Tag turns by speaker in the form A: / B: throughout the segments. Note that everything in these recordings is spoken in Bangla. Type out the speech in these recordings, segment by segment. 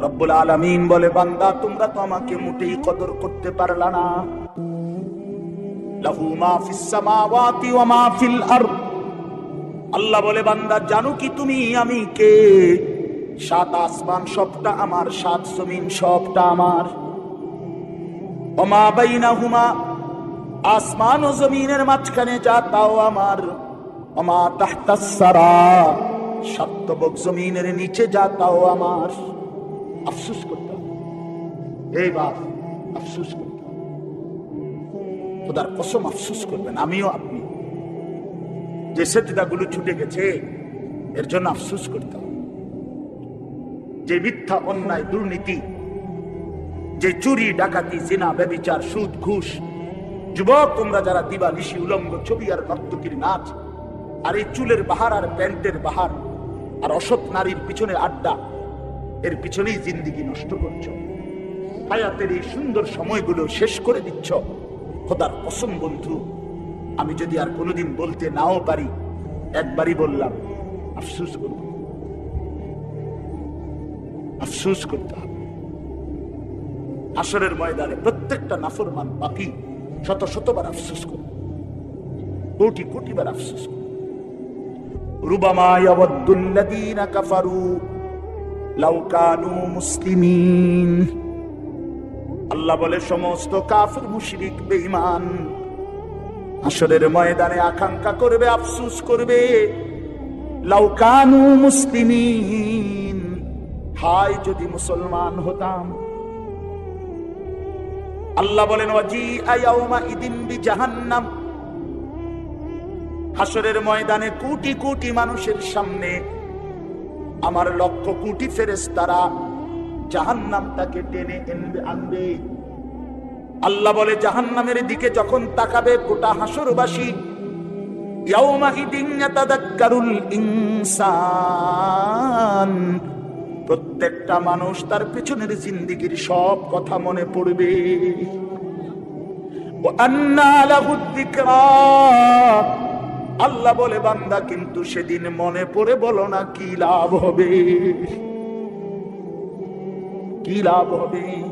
A: রব্বুল বলে, বান্দা, তোমরা তো আমাকে মোটেই কদর করতে পারলা না। লাহু আল্লাহ বলে, বান্দা, জানো কি তুমি? আমি কে? সাত আসমান সবটা আমার, সাত জমিন সবটা আমার। ওমা বাইনাহুমা, আসমান ও জমিনের মাঝখানে যা, তাও আমার। ওমা তাহতাস সারা। সপ্তবক জমিনের নিচে যা, তাও আমার। আফসোস করতাম এই বাপ, আফসোস করতাম খোদার কসম আফসোস করবেন, আমিও আপনি। যে সেজদাগুলো ছুটে গেছে, এর জন্য আফসোস করতাম যে মিথ্যা, অন্যায়, দুর্নীতি, যে চুরি, ডাকাতি, জিনা, ব্যবিচার, সুদ, ঘুষ, যুবক, তোমরা যারা দিবা নিশি উলঙ্গ, ছবি আর নর্তকীর নাচ, আর এই চুলের বাহার আর প্যান্টের বাহার আর অসৎ নারীর পিছনে আড্ডা, এর পিছনেই জিন্দিগি নষ্ট করছ। হায়াতের এই সুন্দর সময়গুলো শেষ করে দিচ্ছ। খোদার কসম বন্ধু, আমি যদি আর কোনোদিন বলতে নাও পারি, একবারই বললাম, আফসুস করব। আফসুস করতে হবে। আসরের ময়দানে প্রত্যেকটা নাফরমান পাপি শত শতবার আফসুস করবে। কোটি কোটি বার আফসুস করবে। রুবামা ইয়াওয়াদ্দুল্লাযীনা কাফারু লাউ কানু মুসলিমিন। আল্লাহ বলে, সমস্ত কাফির, মুশরিক, বেঈমান আসরের ময়দানে আকাঙ্ক্ষা করবে, আফসুস করবে। লাউ কানু মুসলিমিন। হায়, যদি মুসলমান হতাম। আল্লাহ বলেন ওয়াজি আয়াউমা ইদিন বি জাহান্নাম হাসরের ময়দানে কোটি কোটি মানুষের সামনে আমার লক্ষ কোটি ফেরেশতারা জাহান্নামটাকে টেনে এনবে, আনবে। আল্লাহ বলে, জাহান্নামের দিকে যখন তাকাবে গোটা হাসরবাসী ইনসান। প্রত্যেকটা মানুষ তার পেছনের জিন্দিগির সব কথা মনে পড়বে। ও আন্না আল্লাহ বলে, বান্দা, কিন্তু সেদিন মনে পড়ে বলো না, কি লাভ হবে? কি লাভ হবে?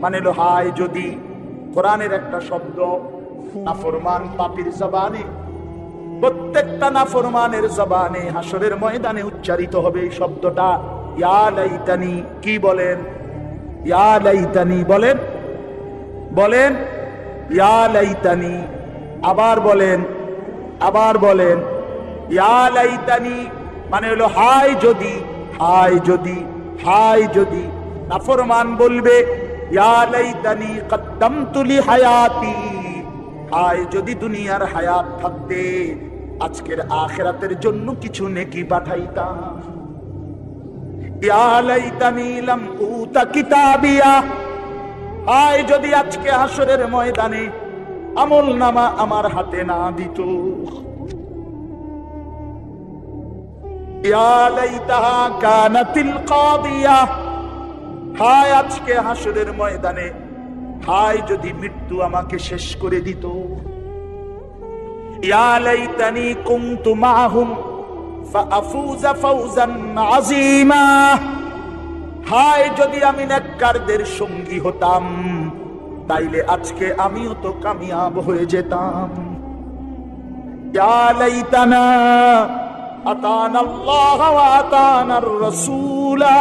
A: মানে কোরআনের একটা শব্দ না ফরমান পাপির জবানে প্রত্যেকটা নাফরমানের জবানে হাসরের ময়দানে উচ্চারিত হবে এই শব্দটা। ইয়া লাইতানি, কি বলেন? ইয়া লাইতানি বলেন? বলেন, ইয়া লাইতানি। আবার বলেন আবার বলেন, ইয়া লাইতানি মানে হলো, হায় যদি হায় যদি হায় যদি। নাফরমান বলবে, ইয়া লাইতানি লি হায়াতি। হায় যদি দুনিয়ার হায়াত থাকতে। আজকের আখেরাতের জন্য কিছু নেকি পাঠাইতাম। যদি আজকে হাসরের ময়দানে আমল নামা আমার হাতে না দিত। হায়, আজকে হাসরের ময়দানে, হায়, যদি মৃত্যু আমাকে শেষ করে দিত। ইয়া লাইতানি কুনতু মাহুম ফাআফুজা ফাওজান আযীমা। হায়, যদি আমি নেককারদের সঙ্গী হতাম, তাইলে আজকে আমিও তো কামিয়াব হয়ে যেতাম। ইয়া লাইতানা, আতানা আল্লাহ আতানার রাসূলা।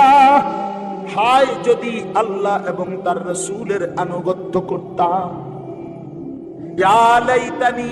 A: হায়, যদি আল্লাহ এবং তার রসুলের আনুগত্য করতাম। ইয়া লাইতানি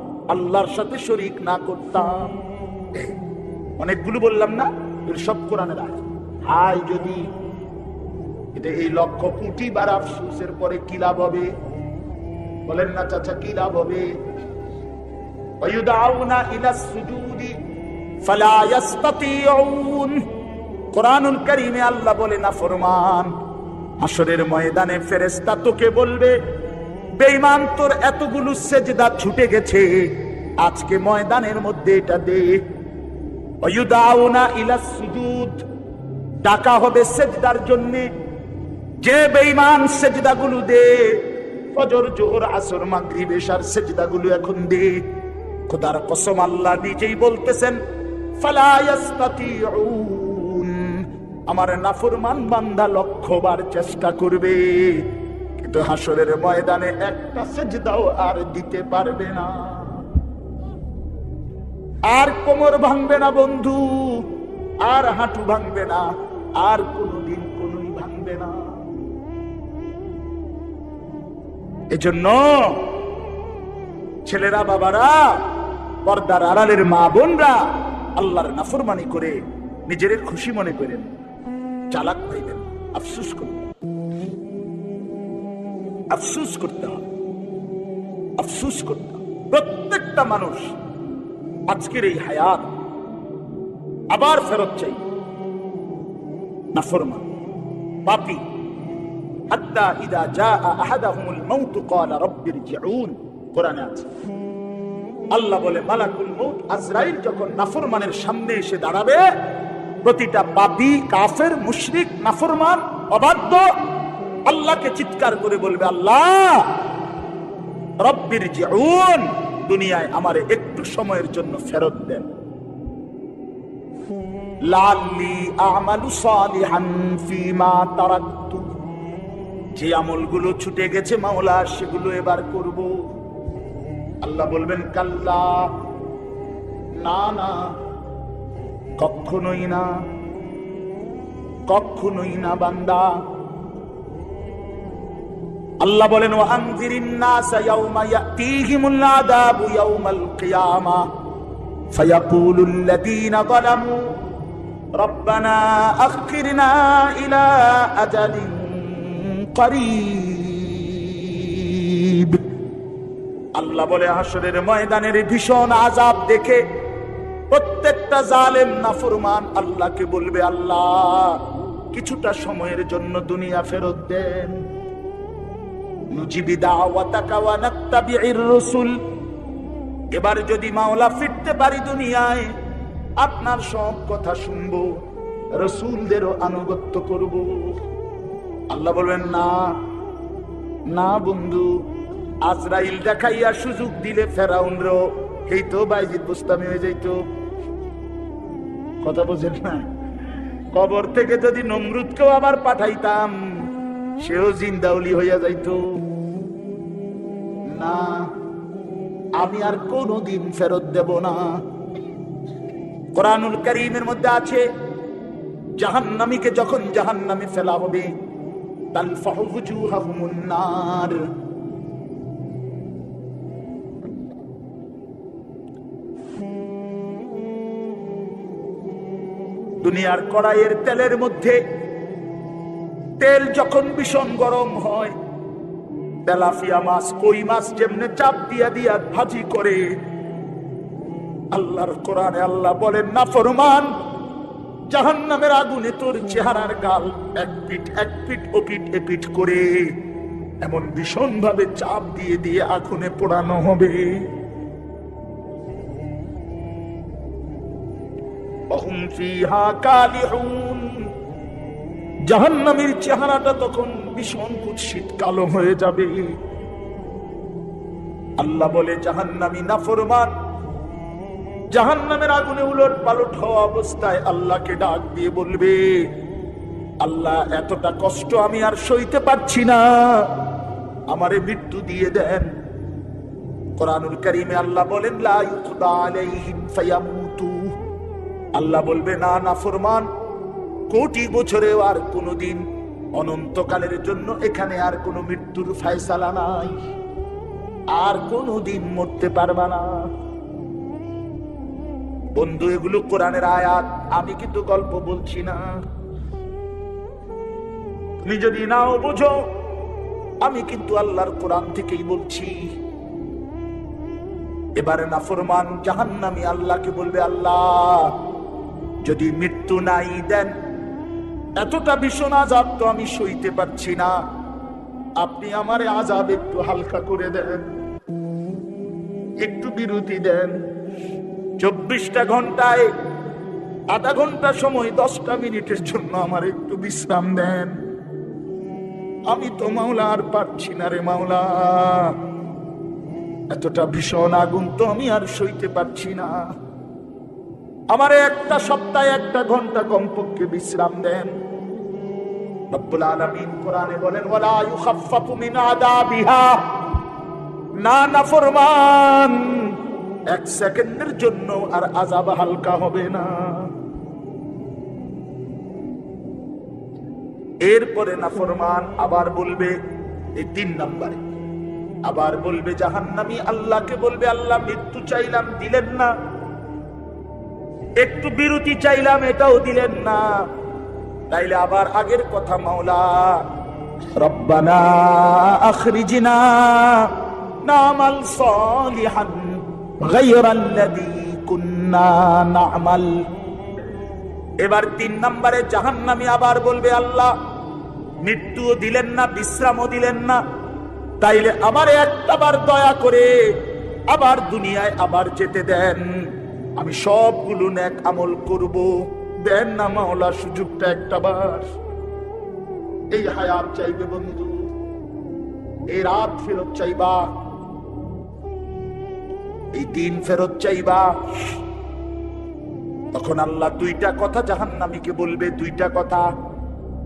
A: আল্লাহর সাথে শরিক না করতাম। অনেকগুলো বললাম না সব কোরআনের আজ হাই যদি এটা এই লক্ষ্য কুটি বার আফসুসের পরে কি লাভ হবে? বলেন না চাচা, কি লাভ হবে? আল্লাহ বলে, না, ফরমান আসরের ময়দানে ফেরেস্তা তোকে বলবে বেঈমান, তোর এতগুলো সেজদা ছুটে গেছে। আজকে ময়দানের মধ্যে এটা দে। ওয়ুদাউনা ইলা সুজুদ। ডাকা হবে সেজদার জন্য। যে বেঈমান সেজদাগুলো দে, ফজর, জোহর, আসর, মাগরিব, এশার সেজদাগুলো এখন দে। খোদার কসম আল্লাহ নিজেই বলতেছেন, ফালা ইয়াস্তাতিউন। আমার নাফরমান বান্দা লক্ষ্যবার চেষ্টা করবে। কিন্তু হাসরের ময়দানে একটা সেজদাও আর দিতে পারবে না। আর কোমর ভাঙবে না বন্ধু, আর হাঁটু ভাঙবে না, আর কোনোদিন কোনোই ভাঙবে না। এজন্য ছেলেরা, বাবারা, পর্দার আড়ালের মা বোনরা, আল্লাহর নাফরমানি করে নিজের খুশি মনে করেন, চালাক পাইবেন আফসুস করবেন আফসুস করতে হবে। আফসুস করতে হবে। প্রত্যেকটা মানুষ আজকের এই হায়াত আবার ফেরত চাই। নাফরমান, পাপি। আছে। আল্লাহ বলে, মালাকুল আজরাইল যখন নাফরমানের সামনে এসে দাঁড়াবে, প্রতিটা পাপী, কাফের, মুশরিক, নাফরমান, অবাধ্য আল্লাহকে চিৎকার করে বলবে, আল্লাহ, রব্বির জিউন, দুনিয়ায় আমার একটু সময়ের জন্য ফেরত দেন লাল্লি আমালু সালিহান ফিমা তারাকতু। যে আমলগুলো ছুটে গেছে মাওলা, সেগুলো এবার করব। আল্লাহ বলবেন, কাল্লা, না না কখনোই না কখনোই না বান্দা। ইয়াউমাল কিয়ামা ফায়াকুলুল লাযীনা যালামু ربنا أخرنا إلى أجل قريب আল্লাহ বলে হাসরের ময়দানের ভীষণ আজাব দেখে প্রত্যেকটা জালেম নাফরমান আল্লাহকে বলবে আল্লাহ কিছুটা সময়ের জন্য দুনিয়া ফেরত দেন ওয়া এবার যদি মাওলা ফিরতে পারি দুনিয়ায়, আপনার সব কথা শুনব, রসুলদেরও আনুগত্য করব। আল্লাহ বলবেন, না না বন্ধু, আজরাইল দেখাইয়া সুযোগ দিলে ফেরাউন রো এই তো বাইজিৎ বুস্তামি হয়ে যাইত। কথা বোঝেন না? কবর থেকে যদি নমরুদকেও আবার পাঠাইতাম, সেও জিন্দাউলি হইয়া যাইত। না। আমি আর কোনোদিন ফেরত দেব না। কোরআনুল করিমের মধ্যে আছে, জাহান্নামীকে যখন জাহান্নামে ফেলা হবে নার। দুনিয়ার কড়াইয়ের তেলের মধ্যে তেল যখন ভীষণ গরম হয় তেলাফিয়া মাছ, কই মাছ যেমনে চাপ দিয়া দিয়া ভাজি করে। আল্লাহর কোরআনে আল্লাহ বলেন, না ফরমান জাহান নামের আগুনে তোর চেহারার গাল এক পিঠ এক পিঠ, ও পিঠ, এ পিঠ করে। এমন ভীষণ ভাবে চাপ দিয়ে দিয়ে আগুনে পোড়ানো হবে। অহুম ফিহা কালিহুন। জাহান্নামের চেহারাটা তখন ভীষণ কুৎসিত, কালো হয়ে যাবে। আল্লাহ বলে, জাহান্নামী, নাফরমান, জাহান্নামের আগুনে উলট পালট হওয়া অবস্থায় আল্লাহকে ডাক দিয়ে বলবে, আল্লাহ, এতটা কষ্ট আমি আর সইতে পারছি না। আমারে মৃত্যু দিয়ে দেন। কোরআনুল কারিমে আল্লাহ বলেন, লা আল্লাহ বলবে, না না ফরমান কোটি বছরেও আর কোনোদিন অনন্তকালের জন্য এখানে আর কোনো মৃত্যুর ফায়সালা নাই। আর কোনোদিন মরতে পারবা না। বন্ধু, এগুলো কোরআনের আয়াত। আমি কিন্তু গল্প বলছি না। তুমি যদি নাও বুঝো, আমি কিন্তু আল্লাহর কোরআন থেকেই বলছি। এবারে নাফরমান জাহান্নামি আল্লাহকে বলবে, আল্লাহ, যদি মৃত্যু নাই দেন এতটা ভীষণ আজাব তো আমি সইতে পারছি না। আপনি আমারে আজাব একটু হালকা করে দেন। একটু বিরতি দেন। চব্বিশটা ঘন্টায়, আধা ঘণ্টা সময়, দশটা মিনিটের জন্য আমার একটু বিশ্রাম দেন। আমি তো মাওলা আর পারছি না রে মাওলা। এতটা ভীষণ আগুন তো আমি আর সইতে পারছি না। আমারে একটা সপ্তাহে একটা ঘণ্টা কমপক্ষে বিশ্রাম দেন। বলেন না এক সেকেন্ডের জন্য আর হালকা হবে না। এরপরে নাফরমান আবার বলবে, এই তিন নম্বরে। আবার বলবে, জাহান্নামী আল্লাহকে বলবে, আল্লাহ মৃত্যু চাইলাম, দিলেন না। একটু বিরতি চাইলাম, এটাও দিলেন না। তাইলে আবার আগের কথা, মাওলা। রব্বানা আখরিজিনা নামাল সালিহান গায়রাল্লাযী কুন্না না'মাল। এবার তিন নম্বরে জাহান্নামী আবার বলবে, আল্লাহ, মৃত্যুও দিলেন না, বিশ্রামও দিলেন না। তাইলে আবার একটাবার দয়া করে আবার দুনিয়ায় আবার যেতে দেন। আমি সবগুলো ন্যাক আমল করব। দেন না মাওলা, সুযোগটা একটাবার এই হায়াত চাইবে বন্ধু। এই রাত ফেরত চাইবা। এই দিন ফেরত চাইবা। তখন আল্লাহ দুইটা কথা জাহান্নামীকে বলবে। দুইটা কথা।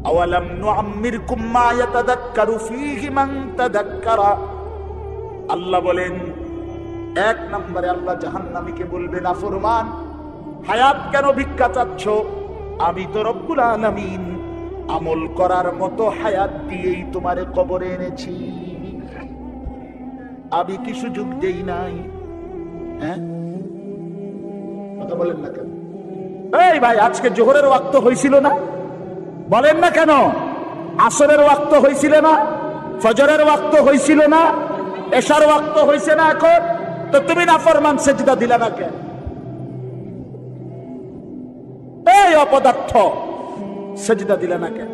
A: আওয়ালাম নুআম্মিরকুম মা ইয়াতাযাক্কারু ফীহি মান তাযাক্কারা আল্লাহ বলেন এক নম্বরে আল্লাহ জাহান্নামীকে বলবে, না ফরমান, হায়াত কেন ভিক্ষা চাচ্ছ? আমি তো রব্বুল আলামিন আমল করার মতো হায়াত দিয়েই তোমারে কবরে এনেছি। আমি কি সুযোগ দেই নাই? হ্যাঁ? কথা বলেন না কেন? এই ভাই, আজকে জোহরের ওয়াক্ত হয়েছিল না? বলেন না কেন? আসরের ওয়াক্ত হয়েছিল না? ফজরের ওয়াক্ত হয়েছিল না? এশার ওয়াক্ত হয়েছে না এখন? তো তুমি না ফরমান সেজদা দিলে না কেন? এই অপদার্থ সেজদা দিলে না কেন?